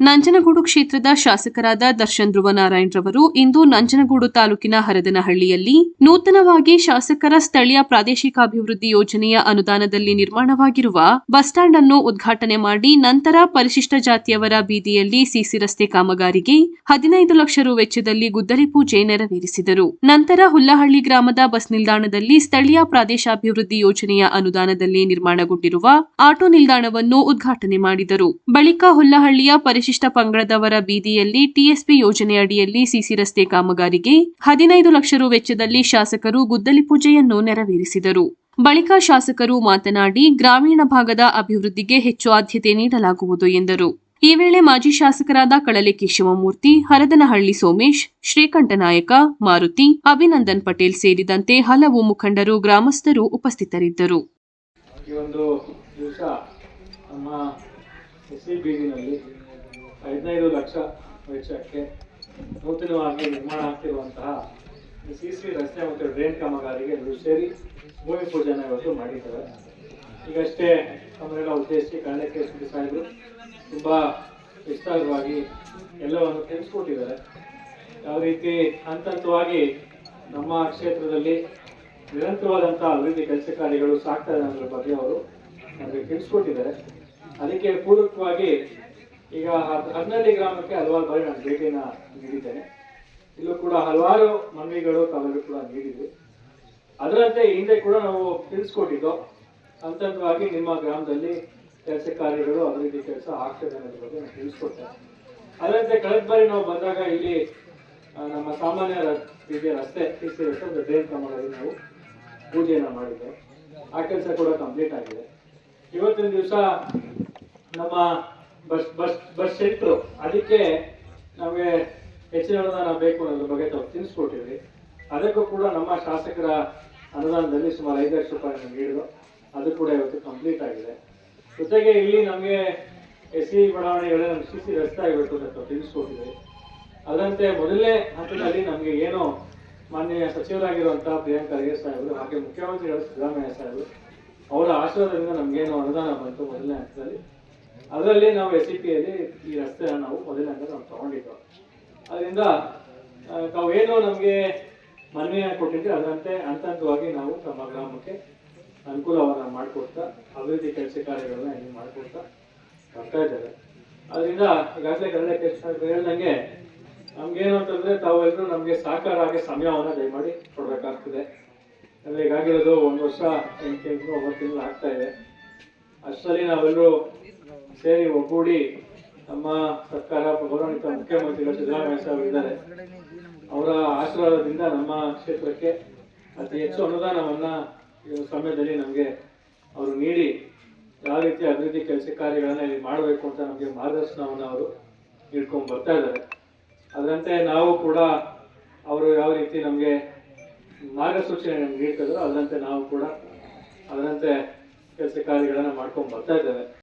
ನಂಜನಗೂಡು ಕ್ಷೇತ್ರದ ಶಾಸಕರಾದ ದರ್ಶನ್ ಧ್ರುವ ನಾರಾಯಣ್ ರವರು ಇಂದು ನಂಜನಗೂಡು ತಾಲೂಕಿನ ಹರದನಹಳ್ಳಿಯಲ್ಲಿ ನೂತನವಾಗಿ ಶಾಸಕರ ಸ್ಥಳೀಯ ಪ್ರಾದೇಶಿಕಾಭಿವೃದ್ಧಿ ಯೋಜನೆಯ ಅನುದಾನದಲ್ಲಿ ನಿರ್ಮಾಣವಾಗಿರುವ ಬಸ್ ಸ್ಟ್ಯಾಂಡ್ ಅನ್ನು ಉದ್ಘಾಟನೆ ಮಾಡಿ ನಂತರ ಪರಿಶಿಷ್ಟ ಜಾತಿಯವರ ಬೀದಿಯಲ್ಲಿ ಸಿಸಿ ರಸ್ತೆ ಕಾಮಗಾರಿಗೆ ಹದಿನೈದು ಲಕ್ಷ ರು ವೆಚ್ಚದಲ್ಲಿ ಗುದ್ದಲಿ ಪೂಜೆ ನೆರವೇರಿಸಿದರು. ನಂತರ ಹುಲ್ಲಹಳ್ಳಿ ಗ್ರಾಮದ ಬಸ್ ನಿಲ್ದಾಣದಲ್ಲಿ ಸ್ಥಳೀಯ ಪ್ರಾದೇಶಾಭಿವೃದ್ಧಿ ಯೋಜನೆಯ ಅನುದಾನದಲ್ಲಿ ನಿರ್ಮಾಣಗೊಂಡಿರುವ ಆಟೋ ನಿಲ್ದಾಣವನ್ನು ಉದ್ಘಾಟನೆ ಮಾಡಿದರು. ಬಳಿಕ ಹುಲ್ಲಹಳ್ಳಿಯ ಪರಿಶಿಷ್ಟ ಪಂಗಡದವರ ಬೀದಿಯಲ್ಲಿ ಟಿಎಸ್ಪಿ ಯೋಜನೆಯಡಿಯಲ್ಲಿ ಸಿಸಿ ರಸ್ತೆ ಕಾಮಗಾರಿಗೆ ಹದಿನೈದು ಲಕ್ಷ ರು ವೆಚ್ಚದಲ್ಲಿ ಶಾಸಕರು ಗುದ್ದಲಿ ಪೂಜೆಯನ್ನು ನೆರವೇರಿಸಿದರು. ಬಳಿಕ ಶಾಸಕರು ಮಾತನಾಡಿ, ಗ್ರಾಮೀಣ ಭಾಗದ ಅಭಿವೃದ್ಧಿಗೆ ಹೆಚ್ಚು ಆದ್ಯತೆ ನೀಡಲಾಗುವುದು ಎಂದರು. ಈ ವೇಳೆ ಮಾಜಿ ಶಾಸಕರಾದ ಕಳಲೆ ಕೇಶವಮೂರ್ತಿ, ಹರದನಹಳ್ಳಿ ಸೋಮೇಶ್ ಶ್ರೀಕಂಠನಾಯಕ ಮಾರುತಿ, ಅಭಿನಂದನ್ ಪಟೇಲ್ ಸೇರಿದಂತೆ ಹಲವು ಮುಖಂಡರು, ಗ್ರಾಮಸ್ಥರು ಉಪಸ್ಥಿತರಿದ್ದರು. ಒಂದು ದಿವಸ ನಮ್ಮ ಎಸ್ ಹದಿನೈದು ಲಕ್ಷ ವೆಚ್ಚಕ್ಕೆ ನೂತನವಾಗಿ ನಿರ್ಮಾಣ ಆಗ್ತಿರುವಂತಹ ಸಿ ಸಿ ರಸ್ತೆ ಮತ್ತು ಡ್ರೈನ್ ಕಾಮಗಾರಿಗೆ ಎಲ್ಲರೂ ಸೇರಿ ಭೂಮಿ ಪೂಜೆನ ಇವತ್ತು ಮಾಡಿದ್ದಾರೆ. ಈಗಷ್ಟೇ ತಮ್ಮನ್ನೆಲ್ಲ ಉದ್ದೇಶಿಸಿ ಕಾರಣಕ್ಕೆ ಸಾಹೇಬರು ತುಂಬ ವಿಸ್ತಾರವಾಗಿ ಎಲ್ಲವನ್ನು ತಿಳಿಸ್ಕೊಟ್ಟಿದ್ದಾರೆ. ಯಾವ ರೀತಿ ಹಂತ ಹಂತವಾಗಿ ನಮ್ಮ ಕ್ಷೇತ್ರದಲ್ಲಿ ನಿರಂತರವಾದಂಥ ಅಭಿವೃದ್ಧಿ ಕೆಲಸ ಕಾರ್ಯಗಳು ಸಾಕ್ತಾ ಇದೆ ಅನ್ನೋದ್ರ ಬಗ್ಗೆ ಅವರು ನಮಗೆ ತಿಳಿಸ್ಕೊಟ್ಟಿದ್ದಾರೆ. ಅದಕ್ಕೆ ಪೂರಕವಾಗಿ ಈಗ ಹದಿನಳ್ಳಿ ಗ್ರಾಮಕ್ಕೆ ಹಲವಾರು ಬಾರಿ ನಾನು ಭೇಟಿನ ನೀಡಿದ್ದೇನೆ. ಇಲ್ಲೂ ಕೂಡ ಹಲವಾರು ಮನವಿಗಳು ತಾವೆಲ್ಲರೂ ಕೂಡ ನೀಡಿದ್ವಿ ಅದರಂತೆ ಹಿಂದೆ ಕೂಡ ನಾವು ತಿಳಿಸ್ಕೊಟ್ಟಿದ್ದು ಹಂತ ಹಂತವಾಗಿ ನಿಮ್ಮ ಗ್ರಾಮದಲ್ಲಿ ಕೆಲಸ ಕಾರ್ಯಗಳು, ಅಭಿವೃದ್ಧಿ ಕೆಲಸ ಆಗ್ತದೆ ಅನ್ನೋದ್ರ ಬಗ್ಗೆ ನಾನು ತಿಳಿಸ್ಕೊಟ್ಟೆ. ಅದರಂತೆ ಕಳೆದ ಬಾರಿ ನಾವು ಬಂದಾಗ ಇಲ್ಲಿ ನಮ್ಮ ಸಾಮಾನ್ಯ ರಸ್ತೆ ರೀತಿಯ ರಸ್ತೆ ಸಿ ರಸ್ತೆ ಒಂದು ಪ್ರಮಾಣದಲ್ಲಿ ನಾವು ಪೂಜೆಯನ್ನು ಮಾಡಿದ್ದೆ. ಆ ಕೆಲಸ ಕೂಡ ಕಂಪ್ಲೀಟ್ ಆಗಿದೆ. ಇವತ್ತಿನ ದಿವಸ ನಮ್ಮ ಬಸ್ ಬಸ್ ಬಸ್ ಸೆಂಟ್ರು ಅದಕ್ಕೆ ನಮಗೆ ಹೆಚ್ಚಿನ ಅನುದಾನ ಬೇಕು ಅನ್ನೋದ್ರ ಬಗ್ಗೆ ತಾವು ತಿಳಿಸ್ಕೊಟ್ಟಿದ್ವಿ ಅದಕ್ಕೂ ಕೂಡ ನಮ್ಮ ಶಾಸಕರ ಅನುದಾನದಲ್ಲಿ ಸುಮಾರು ಐದು ಲಕ್ಷ ರೂಪಾಯಿ ನಮ್ಗೆ ನೀಡಿದ್ರು. ಅದು ಕೂಡ ಇವತ್ತು ಕಂಪ್ಲೀಟ್ ಆಗಿದೆ. ಜೊತೆಗೆ ಇಲ್ಲಿ ನಮಗೆ ಎಸ್ ಸಿ ಬಡಾವಣೆಗಳೇ ಸಿ ಸಿ ರಸ್ತೆ ಆಗಬೇಕು ಅಂತ ತಾವು ತಿಳಿಸ್ಕೊಟ್ಟಿದ್ದೀವಿ. ಅದರಂತೆ ಮೊದಲನೇ ಹಂತದಲ್ಲಿ ನಮಗೆ ಏನು ಮಾನ್ಯ ಸಚಿವರಾಗಿರುವಂತಹ ಪ್ರಿಯಾಂಕ ಖರ್ಗೆ ಸಾಹೇಬರು, ಹಾಗೆ ಮುಖ್ಯಮಂತ್ರಿಗಳು ಸಿದ್ದರಾಮಯ್ಯ ಸಾಹೇಬರು, ಅವರ ಆಶೀರ್ವಾದದಿಂದ ನಮಗೇನು ಅನುದಾನ ಬಂತು ಮೊದಲನೇ ಹಂತದಲ್ಲಿ. ಅದರಲ್ಲಿ ನಾವು ಎಸ್ ಸಿ ಪಿಯಲ್ಲಿ ಈ ರಸ್ತೆನ ನಾವು ಮೊದಲನೇ ಹಂತ ನಾವು ತಗೊಂಡಿದ್ದು. ಅದರಿಂದ ತಾವೇನು ನಮಗೆ ಮನವಿಯನ್ನು ಕೊಟ್ಟಿದ್ರೆ ಅದರಂತೆ ಹಂತ ಹಂತವಾಗಿ ನಾವು ನಮ್ಮ ಗ್ರಾಮಕ್ಕೆ ಅನುಕೂಲವನ್ನು ಮಾಡಿಕೊಡ್ತಾ, ಅಭಿವೃದ್ಧಿ ಕೆಲಸ ಕಾರ್ಯಗಳನ್ನ ಇಲ್ಲಿ ಮಾಡಿಕೊಡ್ತಾ ಬರ್ತಾ ಇದ್ದಾರೆ ಅದರಿಂದ ಈಗಾಗಲೇ ಕನ್ನಡ ಕೆಲಸ ಹೇಳ್ದಂಗೆ ನಮ್ಗೇನು ಅಂತಂದ್ರೆ ತಾವೆಲ್ಲರೂ ನಮಗೆ ಸಹಕಾರ ಆಗಿ ಸಮಯವನ್ನು ದಯಮಾಡಿ ಕೊಡಬೇಕಾಗ್ತದೆ. ಅಂದ್ರೆ ಈಗಾಗಿರೋದು ಒಂದು ವರ್ಷ ಎಂಟು ತಿಂಗಳು ಒಂಬತ್ತು ತಿಂಗಳು ಆಗ್ತಾ ಇದೆ. ಅಷ್ಟರಲ್ಲಿ ನಾವೆಲ್ಲರೂ ಸೇರಿ ಒಗ್ಗೂಡಿ ನಮ್ಮ ಸರ್ಕಾರ, ಗೌರವಾನ್ವಿತ ಮುಖ್ಯಮಂತ್ರಿಗಳು, ಸಿದ್ದರಾಮಯ್ಯ ಸಾಹೇಬ್ ಇದ್ದಾರೆ. ಅವರ ಆಶೀರ್ವಾದದಿಂದ ನಮ್ಮ ಕ್ಷೇತ್ರಕ್ಕೆ ಅತಿ ಹೆಚ್ಚು ಅನುದಾನವನ್ನ ಸಮಯದಲ್ಲಿ ನಮಗೆ ಅವರು ನೀಡಿ, ಯಾವ ರೀತಿ ಅಭಿವೃದ್ಧಿ ಕೆಲಸ ಕಾರ್ಯಗಳನ್ನ ಇಲ್ಲಿ ಮಾಡಬೇಕು ಅಂತ ನಮಗೆ ಮಾರ್ಗದರ್ಶನವನ್ನು ಅವರು ನೀಡ್ಕೊಂಡು ಬರ್ತಾ ಇದ್ದಾರೆ. ಅದರಂತೆ ನಾವು ಕೂಡ ಅವರು ಯಾವ ರೀತಿ ನಮಗೆ ಮಾರ್ಗಸೂಚನೆ ನೀಡ್ತಿದ್ರು ಅದರಂತೆ ನಾವು ಕೂಡ ಅದರಂತೆ ಕೆಲಸ ಕಾರ್ಯಗಳನ್ನ ಮಾಡ್ಕೊಂಡು ಬರ್ತಾ ಇದ್ದೇವೆ.